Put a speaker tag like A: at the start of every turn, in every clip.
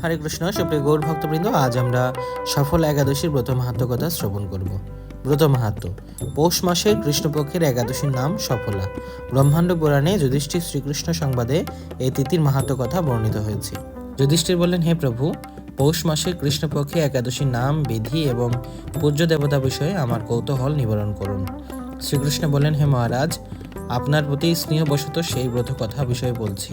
A: হরে কৃষ্ণ, সুপ্রিয় গৌর ভক্তবৃন্দ, আজ আমরা সফল একাদশীর ব্রত মাহাত্ম কথা শ্রবণ করব। ব্রত মাহাত্ম, পৌষ মাসের কৃষ্ণপক্ষের একাদশীর নাম সফলা। ব্রহ্মাণ্ড পুরাণে যুধিষ্ঠির শ্রীকৃষ্ণ সংবাদে এই তিথির মাহাত্ম কথা বর্ণিত হয়েছে। যুধিষ্ঠির বললেন, হে প্রভু, পৌষ মাসের কৃষ্ণপক্ষে একাদশীর নাম, বিধি এবং পূজ্য দেবতা বিষয়ে আমার কৌতূহল নিবারণ করুন। শ্রীকৃষ্ণ বলেন হে মহারাজ, আপনার প্রতি স্নেহবশত সেই ব্রত কথা বিষয়ে বলছি।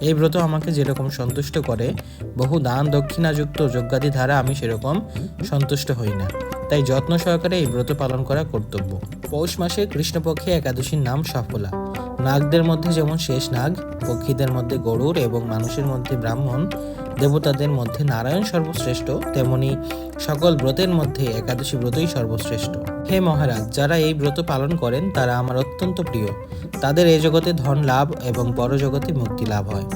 A: এই ব্রত আমাকে যেরকম সন্তুষ্ট করে, বহু দান দক্ষিণাযুক্ত যজ্ঞাদি ধারা আমি সেরকম সন্তুষ্ট হই না। তাই যত্ন সহকারে এই ব্রত পালন করা কর্তব্য। পৌষ মাসে কৃষ্ণপক্ষে একাদশীর নাম সফলা। নাগদের মধ্যে যেমন শেষ নাগ, পক্ষীদের মধ্যে গরুর এবং মানুষের মধ্যে ব্রাহ্মণ, দেবতাদের মধ্যে নারায়ণ সর্বশ্রেষ্ঠ, তেমনি সকল ব্রতের মধ্যে একাদশী ব্রতই সর্বশ্রেষ্ঠ। হে মহারাজ, যারা এই ব্রত পালন করেন, তারা আমার অত্যন্ত প্রিয়। তাদের এই জগতে ধন লাভ এবং বড় জগতে মুক্তি লাভ হয়।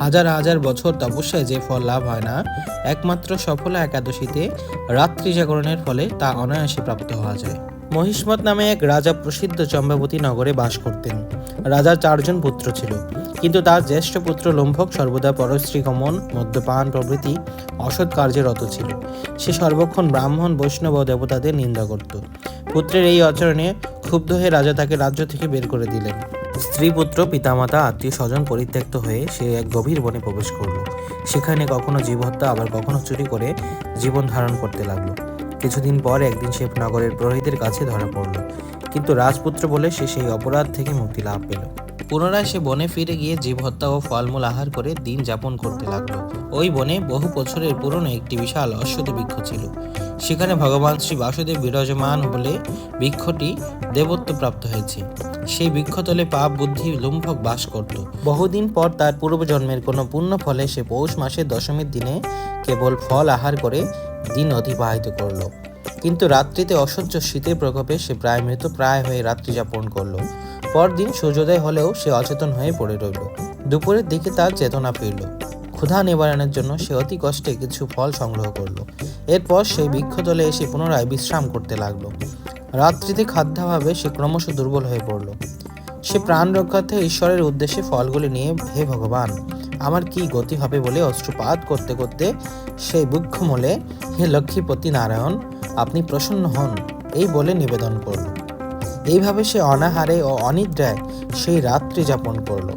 A: হাজার হাজার বছর তপস্যায় যে ফল লাভ হয় না, একমাত্র সফলা একাদশীতে রাত্রি জাগরণের ফলে তা অনায়াসে প্রাপ্ত হওয়া যায়। মহিষ্মত নামে এক রাজা প্রসিদ্ধ চম্বাবতী নগরে বাস করতেন। রাজার চারজন পুত্র ছিল। কিন্তু তার জ্যেষ্ঠ পুত্র লম্ভক সর্বদা পরশ্রী গমন মদ্যপান প্রভৃতি অসৎ কার্যে রত ছিল। সে সর্বক্ষণ ব্রাহ্মণ, বৈষ্ণব ও দেবতাদের নিন্দা করত। পুত্রের এই আচরণে ক্ষুব্ধ হয়ে রাজা তাকে রাজ্য থেকে বের করে দিলেন। স্ত্রী পুত্র পিতামাতা আত্মীয় স্বজন পরিত্যক্ত হয়ে সে এক গভীর বনে প্রবেশ করল। সেখানে কখনো জীব হত্যা আবার কখনো চুরি করে জীবন ধারণ করতে লাগল। কিছুদিন পর একদিন সে নগরের প্রহরীদের কাছে ধরা পড়ল। কিন্তু রাজপুত্র বলে সে সেই অপরাধ থেকে মুক্তি লাভ পেল। পুনরায় সে বনে ফিরে গিয়ে জীব হত্যা ও ফলমূল আহার করে দিন যাপন করতে লাগল। ওই বনে বহু বছরের পুরনো একটি বিশাল অশ্বত বৃক্ষ ছিল। সেখানে ভগবান শ্রী বাসুদেব বিরাজমান বলে বৃক্ষটি দেবত্ব প্রাপ্ত হয়েছে। সেই বৃক্ষতলে পাপ, বুদ্ধি, লুম্ভক বাস করত। বহুদিন পর তার পূর্বজন্মের কোনো পুণ্য ফলে সে পৌষ মাসের দশমীর দিনে কেবল ফল আহার করে দিন অতিবাহিত করল। কিন্তু রাত্রিতে অসহ্য শীতের প্রকোপে সে প্রায় মৃত, প্রায় হয়ে রাত্রি যাপন করল। পরদিন সূর্যোদয় হলেও সে অচেতন হয়ে পড়ে রইল। দুপুরের দিকে তার চেতনা ফিরল। ক্ষুধা নিবারণের জন্য সে অতি কষ্টে কিছু ফল সংগ্রহ করল। এরপর সেই বৃক্ষতলে এসে পুনরায় বিশ্রাম করতে লাগল। রাত্রিতে খাদ্যাভাবে সে ক্রমশ দুর্বল হয়ে পড়ল। সে প্রাণ রক্ষার্থে ঈশ্বরের উদ্দেশ্যে ফলগুলি নিয়ে, হে ভগবান! আমার কি গতি হবে বলে অশ্রুপাত করতে করতে সেই বৃক্ষমূলে হে লক্ষ্মীপতি নারায়ণ, আপনি প্রসন্ন হন, এই বলে নিবেদন করল। এইভাবে সে অনাহারে ও অনিদ্রায় সেই রাত্রি যাপন করল।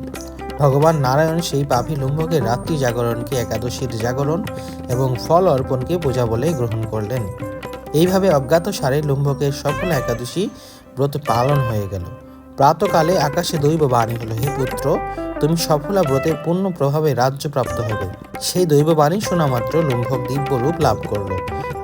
A: ভগবান নারায়ণ সেই পাপী লুম্ভকের রাত্রি জাগরণকে, একাদশীর জাগরণ এবং ফল অর্পণকে পূজা বলে গ্রহণ করলেন। এইভাবে অজ্ঞাত সারে লুম্ভকের সফল একাদশী ব্রত পালন হয়ে গেল। প্রাতকালে আকাশে দৈব বাণী হলো, হে পুত্র, তুমি সফলা ব্রতের পূর্ণ প্রভাবে রাজ্য প্রাপ্ত হবে। সেই দৈব বাণী শোনা মাত্র লুম্ভক দিব্য রূপ লাভ করল।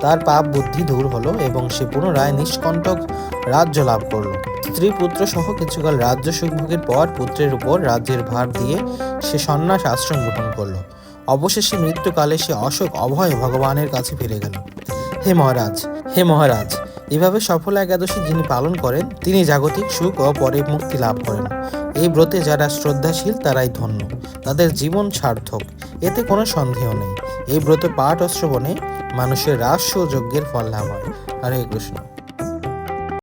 A: তার পাপ বুদ্ধি দূর হলো এবং সে পুনরায় নিষ্কণ্টক রাজ্য লাভ করল। স্ত্রী পুত্র সহ কিছুকাল রাজ্য সুখভোগের পর পুত্রের উপর রাজ্যের ভার দিয়ে সে সন্ন্যাস আশ্রম গ্রহণ করল। অবশেষে মৃত্যুকালে সে অশোক অভয় ভগবানের কাছে ফিরে গেল। হে মহারাজ হে মহারাজ এভাবে সফল একাদশী যিনি পালন করেন, তিনি জাগতিক সুখ ও পরে মুক্তি লাভ করেন। এই ব্রতে যারা শ্রদ্ধাশীল, তারাই ধন্য। তাদের জীবন সার্থক, এতে কোনো সন্দেহ নেই। এই ব্রত পাঠ অশ্রবণে শ্রবণে মানুষের রাস ও যজ্ঞের ফল লাভ হয়। হরে কৃষ্ণ।